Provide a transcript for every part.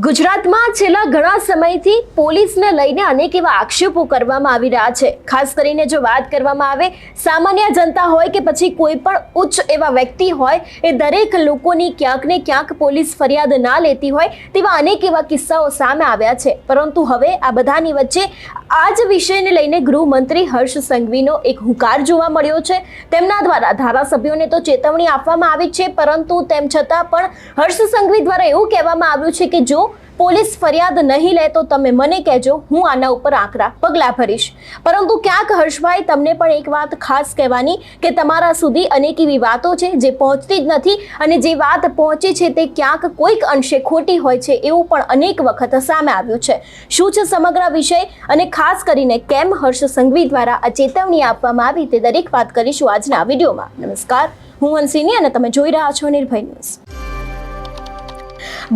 ગુજરાતમાં છેલ્લા ઘણા સમયથી પોલીસને લઈને અનેક એવા આક્ષેપો કરવામાં આવી રહ્યા છે. ખાસ કરીને જો વાત કરવામાં આવે, સામાન્ય જનતા હોય કે પછી કોઈ પણ ઉચ્ચ એવા વ્યક્તિ હોય, એ દરેક લોકોની ક્યાંક ને ક્યાંક પોલીસ ફરિયાદ ના લેતી હોય તેવા અનેક એવા કિસ્સાઓ સામે આવ્યા છે. પરંતુ હવે આ બધાની વચ્ચે આ જ વિષયને લઈને ગૃહમંત્રી હર્ષ સંઘવીનો એક હુકાર જોવા મળ્યો છે. તેમના દ્વારા ધારાસભ્યોને તો ચેતવણી આપવામાં આવી છે, પરંતુ તેમ છતાં પણ હર્ષ સંઘવી દ્વારા એવું કહેવામાં આવ્યું છે કે જો પોલીસ ફરિયાદ નહીં લે તો તમે મને કહેજો, હું આના ઉપર આંકડા પગલાં ભરીશ. પરંતુ ક્યાંક હર્ષભાઈ તમને પણ એક વાત ખાસ કહેવાની કે તમારા સુધી અનેક એવી વાતો છે જે પહોંચતી જ નથી અને જે વાત પહોંચે છે તે ક્યાંક કોઈક અંશે ખોટી હોય છે એવું પણ અનેક વખત સામે આવ્યું છે. શું છે સમગ્ર વિષય? અને ખાસ કરીને કેમ હર્ષ સંઘવી દ્વારા આ ચેતવણી આપવામાં આવી તે દરેક વાત કરીશું આજના વિડીયોમાં. નમસ્કાર, હું હંસિની અને તમે જોઈ રહ્યા છો નિર્ભય ન્યૂઝ.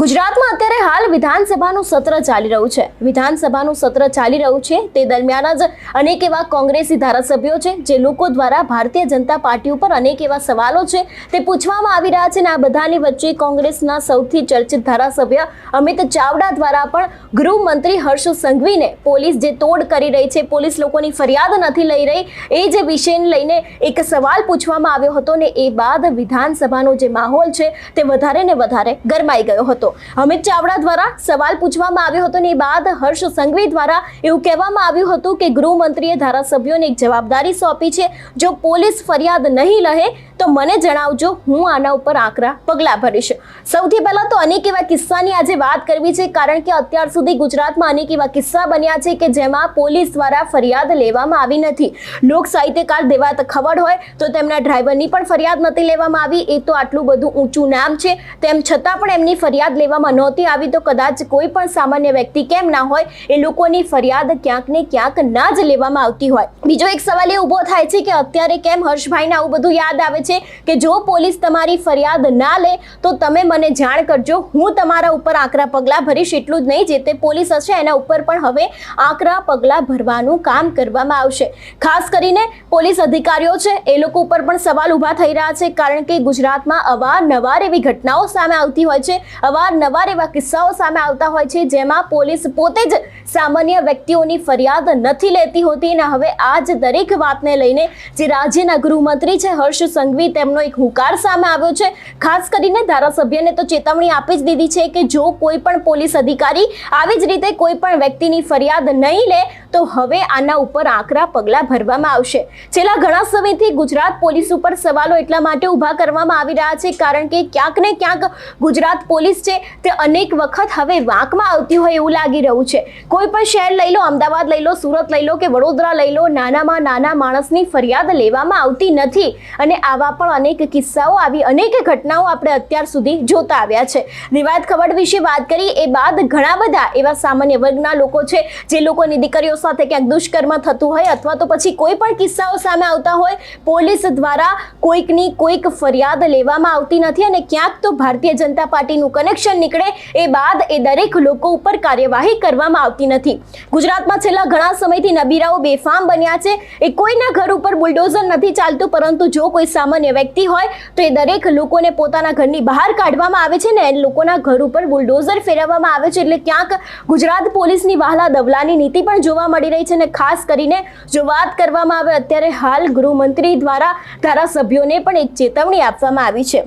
ગુજરાતમાં અત્યારે હાલ વિધાનસભાનું સત્ર ચાલી રહ્યું છે. વિધાનસભાનું સત્ર ચાલી રહ્યું છે. તે દરમિયાન જ અનેક એવા કોંગ્રેસી ધારાસભ્યો છે, જે લોકો દ્વારા ભારતીય જનતા પાર્ટી ઉપર અનેક એવા સવાલો છે તે પૂછવામાં આવી રહ્યા છે અને આ બધાની વચ્ચે કોંગ્રેસના સૌથી ચર્ચિત ધારાસભ્ય અમિત ચાવડા દ્વારા પણ ગૃહમંત્રી હર્ષ સંઘવીને પોલીસ જે તોડ કરી રહી છે, પોલીસ લોકોની ફરિયાદ નથી લઈ રહી, એ જે વિષયને લઈને એક સવાલ પૂછવામાં આવ્યો હતો ને એ બાદ વિધાનસભાનો જે માહોલ છે તે વધારે ને વધારે ગરમાઈ ગયો હતો. અમિત ચાવડા દ્વારા સવાલ પૂછવામાં આવ્યો હતો ને બાદ હર્ષ સંઘવી દ્વારા એવું કહેવામાં આવ્યું હતું કે ગૃહમંત્રીએ ધારાસભ્યોને એક જવાબદારી સોંપી છે. જો પોલીસ ફરિયાદ નહીં લહે તો મને જણાવજો, હું આના ઉપર આકરા પગલાં ભરીશ. સૌથી પહેલાં તો અનેક એવા કિસ્સાની આજે વાત કરવી છે, કારણ કે અત્યાર સુધી ગુજરાતમાં અનેક એવા કિસ્સા બન્યા છે કે જેમાં પોલીસ દ્વારા ફરિયાદ લેવામાં આવી નથી. લોક સાહિત્યકાર દેવાત ખવડ હોય તો તેમના ડ્રાઈવરની પણ ફરિયાદ નથી લેવામાં આવી. એ તો આટલું બધું ઊંચું નામ છે. તેમ છતાં પણ એમની ફરિયાદ લેવામાં નહોતી આવી. તો કદાચ કોઈ પણ સામાન્ય વ્યક્તિ કેમ ના હોય, એ લોકોની ફરિયાદ ક્યાંક ને ક્યાંક ના જ લેવામાં આવતી હોય. બીજો એક સવાલ એ ઊભો થાય છે કે અત્યારે કેમ હર્ષભાઈને આવું બધું યાદ આવે છે કે જો પોલીસ તમારી ફરિયાદ ના લે, તો તમે મને જાણ કરજો. હું તમારા ઉપર આકરા પગલાં ભરીશ, એટલું જ નહીં, જે તે પોલીસ હશે, એના ઉપર પણ હવે આકરા પગલાં ભરવાનું કામ કરવામાં આવશે. ખાસ કરીને પોલીસ અધિકારીઓ છે, એ લોકો ઉપર પણ સવાલ ઊભા થઈ રહ્યા છે, કારણ કે ગુજરાતમાં અવારનવાર એવી ઘટનાઓ સામે આવતી હોય છે, અવારનવાર એવા કિસ્સાઓ સામે આવતા હોય છે, જેમાં પોલીસ પોતે જ સામાન્ય વ્યક્તિઓની ફરિયાદ નથી લેતી હોતી. અને હવે આ જ દરેક વાતને લઈને જે રાજ્યના ગૃહમંત્રી છે, હર્ષ સંઘવી તેમનો એક હુકાર સામે આવ્યો છે. ખાસ કરીને ધારાસભ્યને તો ચેતવણી આપી જ દીધી છે કે જો કોઈ પણ પોલીસ અધિકારી આવી જ રીતે કોઈ પણ વ્યક્તિની ફરિયાદ નહીં લે તો હવે આના ઉપર આકરા પગલાં ભરવામાં આવશે. છેલ્લા ઘણા સમયથી ગુજરાત પોલીસ ઉપર સવાલો એટલા માટે ઊભા કરવામાં આવી રહ્યા છે, કારણ કે ક્યાંક ને ક્યાંક ગુજરાત પોલીસ છે તે અનેક વખત હવે વાંકમાં આવતી હોય એવું લાગી રહ્યું છે. કોઈ પણ શહેર લઈ લો, અમદાવાદ લઈ લો, સુરત લઈ લો કે વડોદરા લઈ લો, નાનામાં નાના માણસની ફરિયાદ લેવામાં આવતી નથી. અને આવા પણ અનેક કિસ્સાઓ, આવી અનેક ઘટનાઓ આપણે અત્યાર સુધી જોતા આવ્યા છે. રિવાયત ખબર વિશે વાત કરી એ બાદ ઘણા બધા એવા સામાન્ય વર્ગના લોકો છે, જે લોકોની દીકરીઓ સાથે ક્યાંક દુષ્કર્મ થતું હોય અથવા તો પછી કોઈ પણ કિસ્સાઓ સામે આવતા હોય, પોલીસ દ્વારા કોઈકની કોઈક ફરિયાદ લેવામાં આવતી નથી અને ક્યાંક તો ભારતીય જનતા પાર્ટીનું કનેક્શન નીકળે એ બાદ એ દરેક લોકો ઉપર કાર્યવાહી કરવામાં આવતી નથી. ગુજરાતમાં છેલ્લા ઘણા સમયથી નબીરાઓ બેફામ બન્યા છે. એ કોઈના ઘર ઉપર બુલડોઝર નથી ચાલતું, પરંતુ જો કોઈ સામાન્ય વ્યક્તિ હોય, તો એ દરેક લોકોને પોતાના ઘરની બહાર કાઢવામાં આવે છે ને એ લોકોના ઘર ઉપર બુલડોઝર ફેરવવામાં આવે છે. એટલે ક્યાંક ગુજરાત પોલીસની વહાલા દવલાની નીતિ પણ જોવા મળી રહી છે અને ખાસ કરીને જો વાત કરવામાં આવે, અત્યારે હાલ ગૃહમંત્રી દ્વારા ધારાસભ્યોને પણ એક ચેતવણી આપવામાં આવી છે.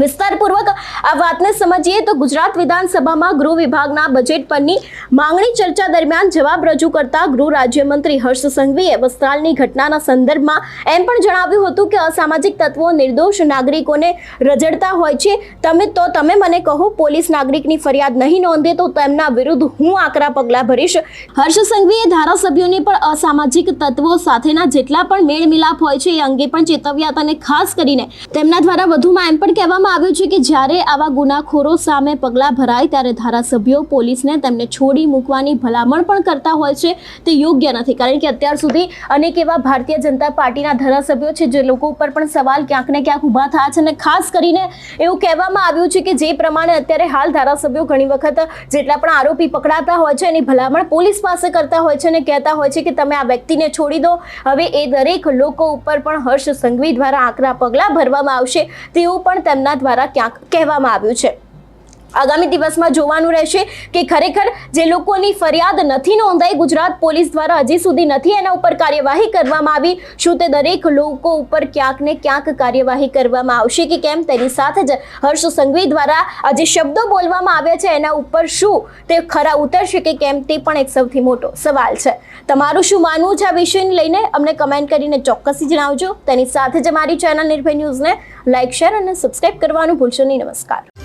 વિસ્તારપૂર્વક આ વાતને સમજીએ તો ગુજરાત વિધાનસભામાં ગૃહ વિભાગના બજેટ પરની માંગણી ચર્ચા દરમિયાન જવાબ રજૂ કરતા ગૃહ રાજ્યમંત્રી હર્ષ સંઘવીએ વસ્ત્રાલની ઘટનાના સંદર્ભમાં એમ પણ જણાવ્યું હતું કે અસામાજિક તત્વો, નિર્દોષ નાગરિકોને રજડતા હોય છે. તમે તો, તમે મને કહો, પોલીસ નાગરિકની ફરિયાદ નહીં નોંધે તો તેમના વિરુદ્ધ હું આકરા પગલાં ભરીશ. હર્ષ સંઘવીએ ધારાસભ્યોને પણ અસામાજિક તત્વો સાથેના જેટલા પણ મેળ મિલાપ હોય છે એ અંગે પણ ચેતવ્યા હતા અને ખાસ કરીને તેમના દ્વારા વધુમાં એમ પણ કહેવામાં આવ્યું છે કે જ્યારે આવા ગુનાખોરો સામે પગલાં ભરાય ત્યારે ધારાસભ્યો, પોલીસને તેમને છોડી મૂકવાની ભલામણ પણ કરતા હોય છે. તે યોગ્ય નથી, કારણ કે અત્યાર સુધી અનેક એવા ભારતીય જનતા પાર્ટીના ધારાસભ્યો છે જે લોકો ઉપર પણ સવાલ ક્યાંક ને ક્યાંક ઊભા થયા છે અને ખાસ કરીને એવું કહેવામાં આવ્યું છે કે જે પ્રમાણે અત્યારે હાલ ધારાસભ્યો ઘણી વખત જેટલા પણ આરોપી પકડાતા હોય છે એની ભલામણ પોલીસ પાસે કરતા હોય છે અને કહેતા હોય છે કે તમે આ વ્યક્તિને છોડી દો. હવે એ દરેક લોકો ઉપર પણ હર્ષ સંઘવી દ્વારા આકરા પગલાં ભરવામાં આવશે. તેવું પણ તેમના દ્વારા ક્યાંક કહેવામાં આવ્યું છે. આગામી દિવસમાં જોવાનું રહેશે કે ખરેખર જે લોકોની ફરિયાદ નથી નોંધાઈ, ગુજરાત પોલીસ દ્વારા હજી સુધી નથી એના ઉપર કાર્યવાહી કરવામાં આવી. શું તે દરેક લોકો ઉપર ક્યાંક ને ક્યાંક કાર્યવાહી કરવામાં આવશે કે કેમ? તેની સાથે જ હર્ષ સંઘવી દ્વારા આ જે શબ્દો બોલવામાં આવ્યા છે એના ઉપર શું તે ખરા ઉતરશે કે કેમ તે પણ એક સૌથી મોટો સવાલ છે. તમારું શું માનવું છે આ વિષયને લઈને? અમને કમેન્ટ કરીને ચોક્કસથી જણાવજો. તેની સાથે જ અમારી ચેનલ નિર્ભય ન્યૂઝને લાઇક શેર અને સબસ્ક્રાઇબ કરવાનું ભૂલશો નહીં. નમસ્કાર.